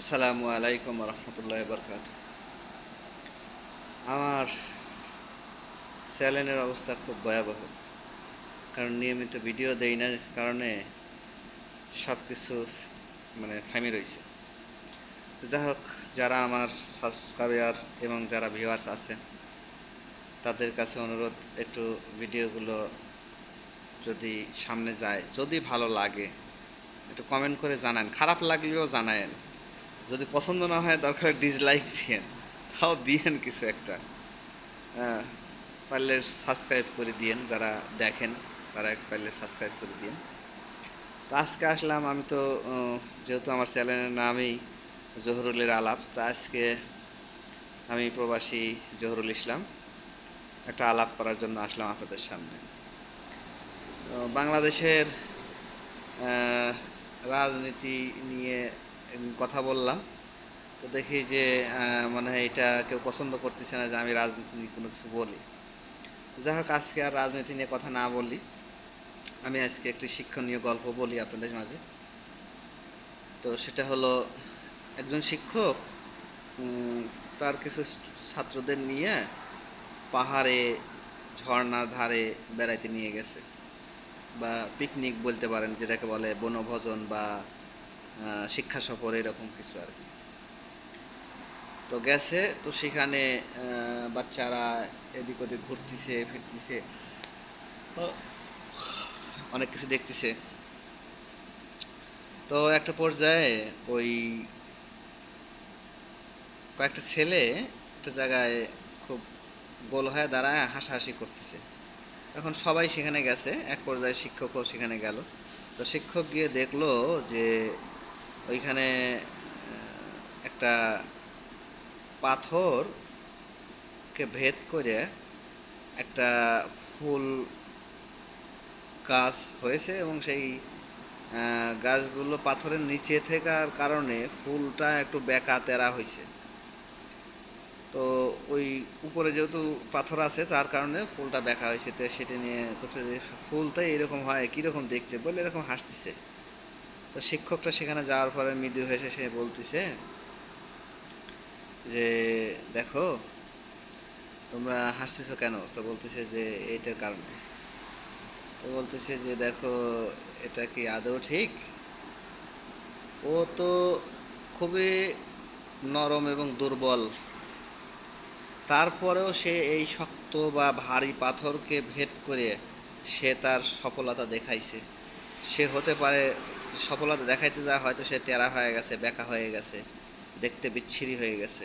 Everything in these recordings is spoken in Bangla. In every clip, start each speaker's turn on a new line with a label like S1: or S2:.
S1: আসসালামু আলাইকুম রহমতুল্লাহ বরকাত আমার চ্যানেলের অবস্থা খুব ভয়াবহ, কারণ নিয়মিত ভিডিও দেই না কারণে সব কিছু মানে থামে রয়েছে যাই হোক, যারা আমার সাবস্ক্রাইবার এবং যারা ভিউয়ার্স আছে, তাদের কাছে অনুরোধ, একটু ভিডিওগুলো যদি সামনে যায়, যদি ভালো লাগে, একটু কমেন্ট করে জানান। খারাপ লাগলেও জানায়েন। যদি পছন্দ না হয় দরকার ডিসলাইক দিয়েন। তাও দিয়েন কিছু একটা। হ্যাঁ, পারলে সাবস্ক্রাইব করে দিয়েন যারা দেখেন তারা পারলে সাবস্ক্রাইব করে দিয়েন। তো আজকে আসলাম আমি তো যেহেতু আমার চ্যানেলের নামই জহুরুলের আলাপ তো আজকে আমি প্রবাসী জহুরুল ইসলাম। একটা আলাপ করার জন্য আসলাম আপনাদের সামনে। বাংলাদেশের রাজনীতি নিয়ে কথা বললাম। তো দেখি যে মনে এটা কেউ পছন্দ করতেছে না যে আমি রাজনীতি নিয়ে কোনো কিছু বলি। যাই হোক, আজকে আর রাজনীতি নিয়ে কথা না বলি। আমি আজকে একটি শিক্ষণীয় গল্প বলি আপনাদের মাঝে। তো সেটা হলো, একজন শিক্ষক তার কিছু ছাত্রদের নিয়ে পাহাড়ে ঝর্ণার ধারে বেড়াইতে নিয়ে গেছে। বা পিকনিক বলতে পারেন, যেটাকে বলে বনভোজন বা শিক্ষা সফর এরকম কিছু আর কি। তো গেছে, তো সেখানে বাচ্চারা এদিক ওদিক ঘুরতেছে, ফিরতেছে। অনেক কিছু দেখতেছে। তো একটা পর্যায়ে ওই কয়েকটা ছেলে একটা জায়গায় খুব গোল হয়ে দাঁড়ায়, হাসাহাসি করতেছে। এখন সবাই সেখানে গেছে, এক পর্যায়ে শিক্ষকও সেখানে গেল। তো শিক্ষক গিয়ে দেখল যে ওইখানে একটা পাথরকে ভেদ করে একটা ফুল গাছ হয়েছে এবং সেই গাছগুলো পাথরের নিচে থাকার কারণে ফুলটা একটু বেঁকা তেরা হয়েছে। তো ওই উপরে যেহেতু পাথর আছে, তার কারণে ফুলটা বেঁকা হয়েছে। তো সেটা নিয়ে বলছে যে ফুলটা এরকম হয়, কীরকম দেখতে? বলে এরকম হাসতেছে। তো শিক্ষকটা সেখানে যাওয়ার পরে মৃদু হয়েছে সে বলতেছে যে, দেখো, তোমরা হাসতেছো কেন? তো বলতেছে যে, এইটার কারণে। তো বলতেছে যে, দেখো, এটা কি আদৌ ঠিক? ও তো খুবই নরম এবং দুর্বল। তারপরেও সে এই শক্ত বা ভারী পাথরকে ভেদ করে সে তার সফলতা দেখাইছে। সে হতে পারে সফলতা দেখাইতে যা হয়তো সে টেরা হয়ে গেছে, বেঁকা হয়ে গেছে, দেখতে বিচ্ছিরি হয়ে গেছে।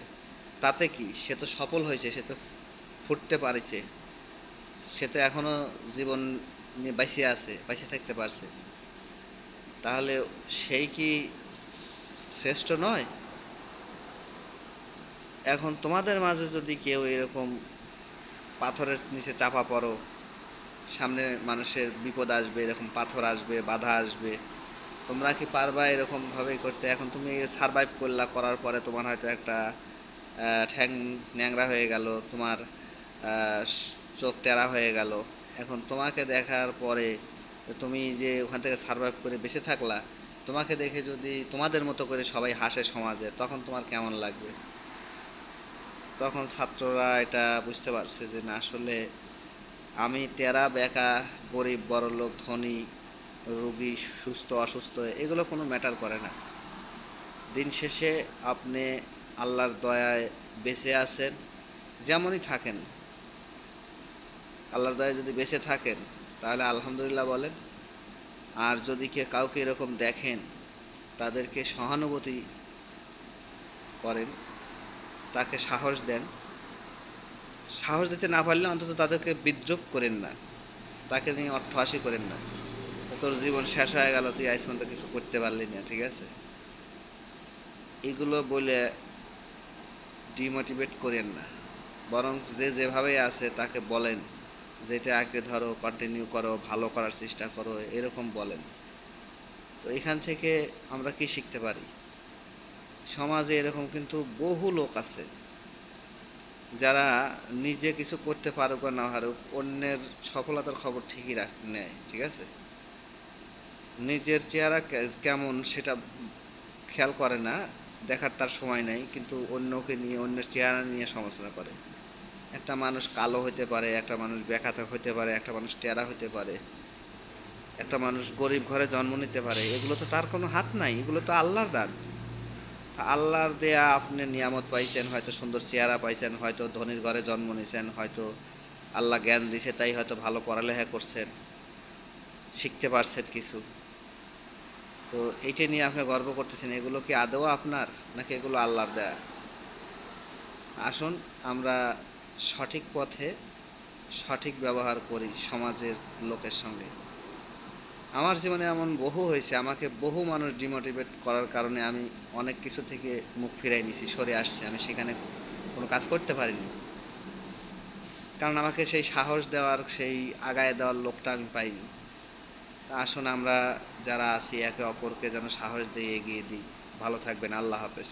S1: তাতে কি? সে তো সফল হয়েছে, সে তো ফুটতে পারেছে। সে তো এখনও জীবন নিয়ে বাইসে আছে, বাইসে থাকতে পারছে। তাহলে সেই কি শ্রেষ্ঠ নয়? এখন তোমাদের মাঝে যদি কেউ এরকম পাথরের নিচে চাপা পড়ো, সামনে মানুষের বিপদ আসবে, এরকম পাথর আসবে, বাধা আসবে তোমরা কি পারবা এরকম ভাবে করতে? এখন তুমি সারভাইভ করলা, করার পরে তোমার হয়তো একটা ঠ্যাং ন্যাংরা হয়ে গেল, তোমার চোখ টেরা হয়ে গেল। এখন তোমাকে দেখার পরে তুমি যে ওখান থেকে সারভাইভ করে বেঁচে থাকলা, তোমাকে দেখে যদি তোমাদের মতো করে সবাই হাসে সমাজে, তখন তোমার কেমন লাগবে? তখন ছাত্ররা এটা বুঝতে পারছে যে না, আসলে আমি তেরা বেকা, গরিব, বড়লোক, ধনী রোগী সুস্থ, অসুস্থ, এগুলো কোনো ম্যাটার করে না। দিন শেষে আপনি আল্লাহর দয়ায় বেঁচে আছেন, যেমনই থাকেন। আল্লাহর দয়ায় যদি বেঁচে থাকেন, তাহলে আলহামদুলিল্লাহ বলেন। আর যদি কে কাউকে এরকম দেখেন, তাদেরকে সহানুভূতি করেন, তাকে সাহস দেন। সাহস দিতে না পারলে অন্তত তাদেরকে বিদ্রুপ করেন না। তাকে নিয়ে অট্টহাসি করেন না। তোর জীবন শেষ হয়ে গেল, তুই আজ পর্যন্ত কিছু করতে পারলি না, ঠিক আছে? এগুলো বলে ডিমোটিভেট করেন না। বরং যে যেভাবে আছে তাকে বলেন, যেটা আগে ধরো কন্টিনিউ করো, ভালো করার চেষ্টা করো, এরকম বলেন। তো এখান থেকে আমরা কি শিখতে পারি? সমাজে এরকম কিন্তু বহু লোক আছে, যারা নিজে কিছু করতে পারুক বা না পারুক, অন্যের সফলতার খবর ঠিকই রাখ নেয়, ঠিক আছে? নিজের চেহারা কেমন সেটা খেয়াল করে না, দেখার তার সময় নেই, কিন্তু অন্যকে নিয়ে, অন্যের চেহারা নিয়ে সমালোচনা করে। একটা মানুষ কালো হতে পারে, একটা মানুষ বেকাতা হতে পারে, একটা মানুষ টেরা হতে পারে, একটা মানুষ গরিব ঘরে জন্ম নিতে পারে, এগুলো তো তার কোনো হাত নাই, এগুলো তো আল্লাহর দান। আল্লাহর দেয়া আপনি নিয়ামত পাইছেন, হয়তো সুন্দর চেহারা পাইছেন, হয়তো ধনির ঘরে জন্ম নিয়েছেন হয়তো আল্লাহ জ্ঞান দিছে, তাই হয়তো ভালো পড়ালেখা করছেন, শিখতে পারছেন কিছু। তো এইটা নিয়ে আপনি গর্ব করতেছেন, এগুলো কি আদৌ আপনার নাকি এগুলো আল্লাহর দেয়া? আসুন, আমরা সঠিক পথে সঠিক ব্যবহার করি সমাজের লোকের সঙ্গে। আমার জীবনে এমন বহু হয়েছে, আমাকে বহু মানুষ ডিমোটিভেট করার কারণে আমি অনেক কিছু থেকে মুখ ফিরাই নিছি, সরে আসছে, আমি সেখানে কোনো কাজ করতে পারিনি। কারণ আমাকে সেই সাহস দেওয়ার, সেই আগায় দেওয়ার লোকটা আমি পাইনি। আসুন আমরা যারা আছি, একে অপরকে যেন সাহস দিয়ে এগিয়ে দিই। ভালো থাকবেন, আল্লাহ হাফেজ।